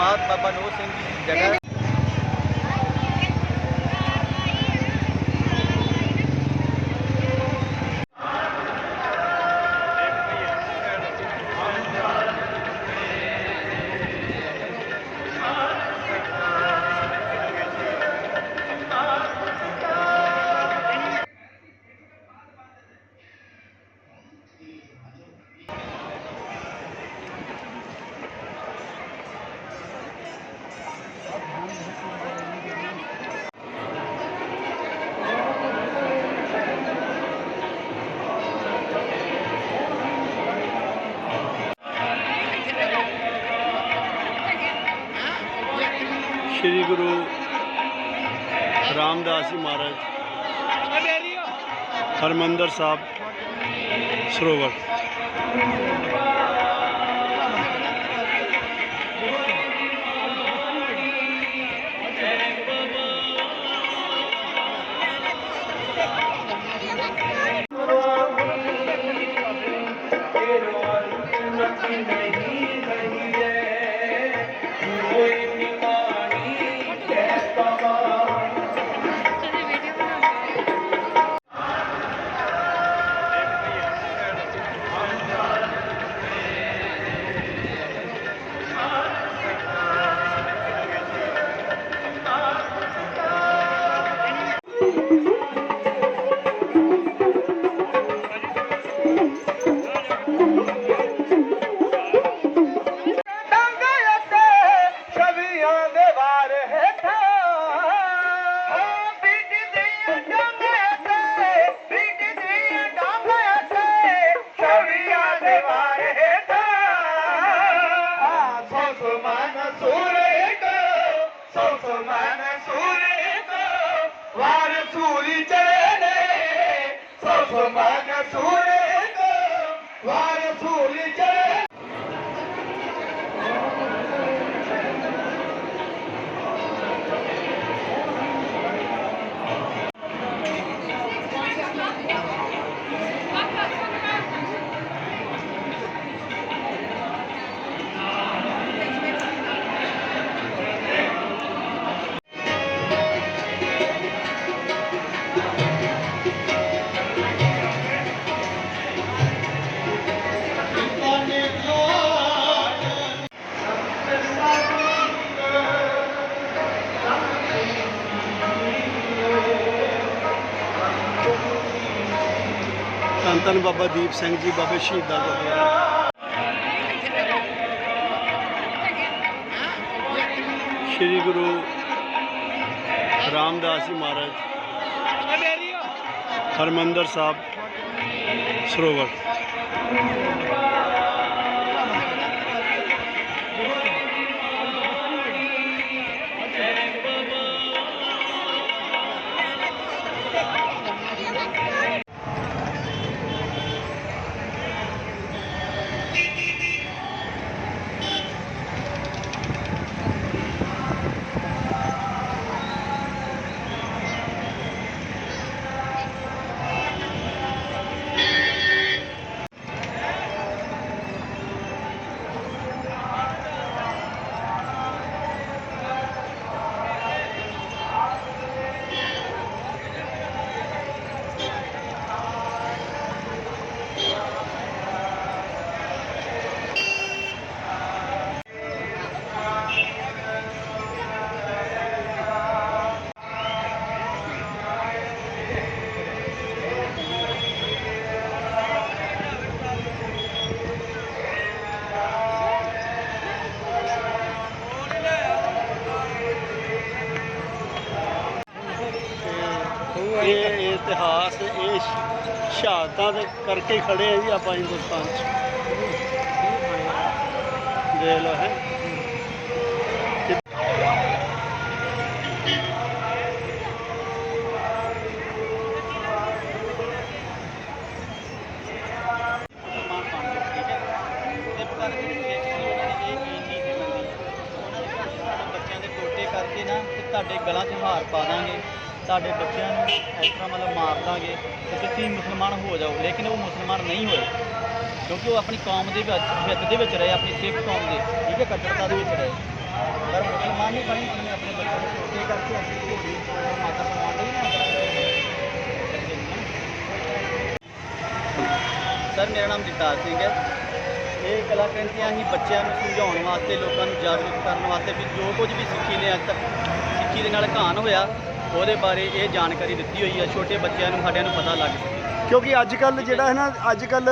ਸਮਾਧ ਬਾਬਾ ਨੋਹ ਸਿੰਘ ਜੀ ਦੀ ਜਗ੍ਹਾ ਸ੍ਰੀ ਗੁਰੂ ਰਾਮਦਾਸ ਜੀ ਮਹਾਰਾਜ ਹਰਮੰਦਰ ਸਾਹਿਬ ਸਰੋਵਰ। Mm-hmm. Glória ਧੰਨ ਬਾਬਾ ਦੀਪ ਸਿੰਘ ਜੀ ਬਾਬੇ ਸ਼ਹੀਦਾਂ ਗੁਰਦੁਆਰਾ ਸ੍ਰੀ ਗੁਰੂ ਰਾਮਦਾਸ ਜੀ ਮਹਾਰਾਜ ਹਰਮੰਦਰ ਸਾਹਿਬ ਸਰੋਵਰ। ਸ਼ਹਾਦਤਾਂ ਦੇ ਕਰਕੇ ਖੜੇ ਆ ਜੀ ਆਪਾਂ ਹਿੰਦੁਸਤਾਨ 'ਚ। ਦੇਖ ਲਓ ਹੈ। ਬੱਚਿਆਂ ਦੇ ਟੋਟੇ ਕਰਕੇ ਨਾ ਤੇ ਤੁਹਾਡੇ ਗਲਾਂ 'ਚ ਹਾਰ ਪਾ ਦਾਂਗੇ। ਤੁਹਾਡੇ ਬੱਚਿਆਂ ਨੂੰ ਇਸ ਤਰ੍ਹਾਂ ਮਤਲਬ ਮਾਰ ਦਾਂਗੇ ਤੇ ਤੁਸੀਂ ਮੁਸਲਮਾਨ ਹੋ ਜਾਓ, ਲੇਕਿਨ ਉਹ ਮੁਸਲਮਾਨ ਨਹੀਂ ਹੋਏ। ਕਿਉਂਕਿ ਉਹ ਆਪਣੀ ਕੌਮ ਦੇ ਵਿੱਚ ਹਿੱਤ ਦੇ ਵਿੱਚ ਰਹੇ, ਆਪਣੀ ਸਿੱਖ ਕੌਮ ਦੇ, ਠੀਕ ਹੈ, ਕੱਟੜਤਾ ਦੇ ਵਿੱਚ ਰਹੇ। ਪਰ ਮੁਸਲਮਾਨ ਨਹੀਂ ਬਣੀ, ਜਿਵੇਂ ਆਪਣੇ ਬੱਚਿਆਂ ਨੂੰ ਛੋਟੇ ਕਰਕੇ ਅਸੀਂ ਘੋੜੀ ਮਾਤਾ ਪਰਮਾਨ ਲਈ ਨਾ ਸਰ, ਮੇਰਾ ਨਾਮ ਜਗਤਾਰ ਸਿੰਘ ਹੈ। ਇਹ ਕਲਾਕ੍ਰਾਂਤੀਆਂ ਹੀ ਬੱਚਿਆਂ ਨੂੰ ਸਮਝਾਉਣ ਵਾਸਤੇ, ਲੋਕਾਂ ਨੂੰ ਜਾਗਰੂਕ ਕਰਨ ਵਾਸਤੇ ਵੀ ਜੋ ਕੁਝ ਵੀ ਸਿੱਖੀ ਨੇ ਅੱਜ ਤੱਕ ਸਿੱਖੀ ਦੇ ਨਾਲ ਘਾਣ ਹੋਇਆ ਉਹਦੇ ਬਾਰੇ ਇਹ ਜਾਣਕਾਰੀ ਦਿੱਤੀ ਹੋਈ ਹੈ ਛੋਟੇ ਬੱਚਿਆਂ ਨੂੰ ਸਾਡਿਆਂ ਨੂੰ ਪਤਾ ਲੱਗ ਸਕੇ। ਕਿਉਂਕਿ ਅੱਜ ਕੱਲ ਜਿਹੜਾ ਹੈ ਨਾ ਅੱਜ ਕੱਲ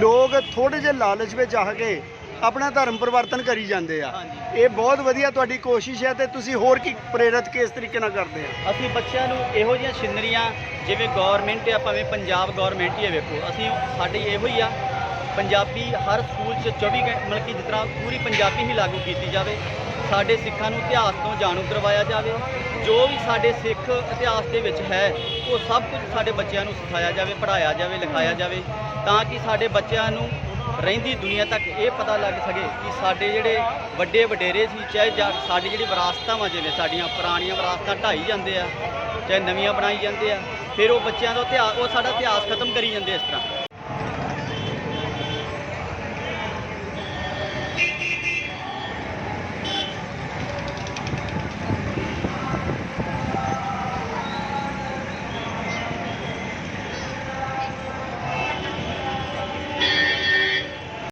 ਲੋਕ ਥੋੜੇ ਜਿਹੇ ਲਾਲਚ ਵਿੱਚ ਆ ਕੇ ਆਪਣਾ ਧਰਮ ਪਰਿਵਰਤਨ ਕਰੀ ਜਾਂਦੇ ਆ। ਹਾਂਜੀ। ਇਹ ਬਹੁਤ ਵਧੀਆ ਤੁਹਾਡੀ ਕੋਸ਼ਿਸ਼ ਹੈ ਤੇ ਤੁਸੀਂ ਹੋਰ ਕੀ ਪ੍ਰੇਰਿਤ ਕਿਸ ਤਰੀਕੇ ਨਾਲ ਕਰਦੇ ਆ ਅਸੀਂ ਬੱਚਿਆਂ ਨੂੰ ਇਹੋ ਜਿਹੀਆਂ ਛਿੰਨਰੀਆਂ ਜਿਵੇਂ ਗਵਰਨਮੈਂਟ ਆ ਭਾਵੇਂ ਪੰਜਾਬ ਗਵਰਨਮੈਂਟ ਹੀ ਹੈ ਵੇਖੋ। ਅਸੀਂ ਸਾਡੀ ਇਹੋ ਹੀ ਆ। ਪੰਜਾਬੀ ਹਰ ਸਕੂਲ 'ਚ 24 ਘੰਟੇ ਮਤਲਬ ਕਿ ਜਿਸ ਤਰ੍ਹਾਂ ਪੂਰੀ ਪੰਜਾਬੀ ਹੀ ਲਾਗੂ ਕੀਤੀ ਜਾਵੇ। ਸਾਡੇ ਸਿੱਖਾਂ ਨੂੰ ਇਤਿਹਾਸ ਤੋਂ ਜਾਣੂ ਕਰਵਾਇਆ ਜਾਵੇ। ਜੋ ਵੀ ਸਾਡੇ ਸਿੱਖ ਇਤਿਹਾਸ ਦੇ ਵਿੱਚ ਹੈ, ਉਹ ਸਭ ਕੁਝ ਸਾਡੇ ਬੱਚਿਆਂ ਨੂੰ ਸਿਖਾਇਆ ਜਾਵੇ, ਪੜ੍ਹਾਇਆ ਜਾਵੇ, ਲਿਖਾਇਆ ਜਾਵੇ, ਤਾਂ ਕਿ ਸਾਡੇ ਬੱਚਿਆਂ ਨੂੰ ਰਹਿੰਦੀ ਦੁਨੀਆ ਤੱਕ ਇਹ ਪਤਾ ਲੱਗ ਸਕੇ ਕਿ ਸਾਡੇ ਜਿਹੜੇ ਵੱਡੇ ਵਡੇਰੇ ਸੀ, ਚਾਹੇ ਜਾਂ ਸਾਡੀ ਜਿਹੜੀ ਵਿਰਾਸਤਾਂ ਵਾ, ਜਿਵੇਂ ਸਾਡੀਆਂ ਪੁਰਾਣੀਆਂ ਵਿਰਾਸਤਾਂ ਢਾਈ ਜਾਂਦੇ ਆ, ਚਾਹੇ ਨਵੀਆਂ ਬਣਾਈ ਜਾਂਦੇ ਆ, ਫਿਰ ਉਹ ਬੱਚਿਆਂ ਦਾ ਇਤਿਹਾਸ ਉਹ ਸਾਡਾ ਇਤਿਹਾਸ ਖਤਮ ਕਰੀ ਜਾਂਦੇ ਇਸ ਤਰ੍ਹਾਂ।